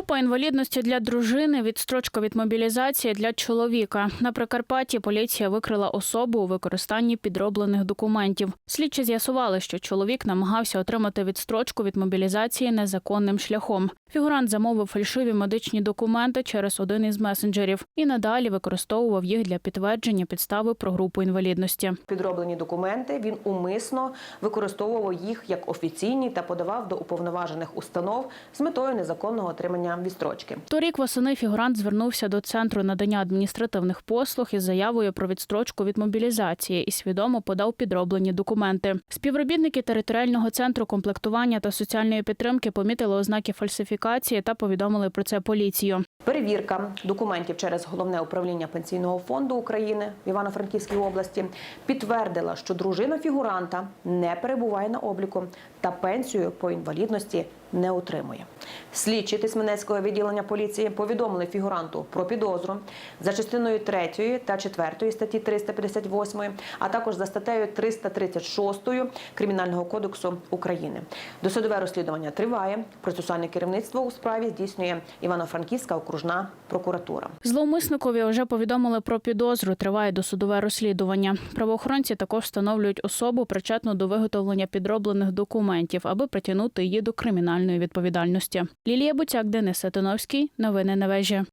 Група інвалідності для дружини, відстрочка від мобілізації для чоловіка. На Прикарпатті поліція викрила особу у використанні підроблених документів. Слідчі з'ясували, що чоловік намагався отримати відстрочку від мобілізації незаконним шляхом. Фігурант замовив фальшиві медичні документи через один із месенджерів і надалі використовував їх для підтвердження підстави про групу інвалідності. Підроблені документи він умисно використовував їх як офіційні та подавав до уповноважених установ з метою незаконного отримання відстрочки. Торік восени фігурант звернувся до центру надання адміністративних послуг із заявою про відстрочку від мобілізації і свідомо подав підроблені документи. Співробітники територіального центру комплектування та соціальної підтримки помітили ознаки фальсифікації та повідомили про це поліцію. Перевірка документів через головне управління пенсійного фонду України в Івано-Франківській області підтвердила, що дружина фігуранта не перебуває на обліку та пенсію по інвалідності не отримує. Слідчі Тисменецького відділення поліції повідомили фігуранту про підозру за частиною 3 та 4 статті 358, а також за статтею 336 Кримінального кодексу України. Досудове розслідування триває. Процесуальне керівництво у справі здійснює Івано-Франківська окружна прокуратура. Зловмисникові вже повідомили про підозру. Триває досудове розслідування. Правоохоронці також встановлюють особу, причетну до виготовлення підроблених документів, аби притягнути її до кримінальної відповідальності. Лілія Буцяк, Денис Сатуновський. Новини на вежі.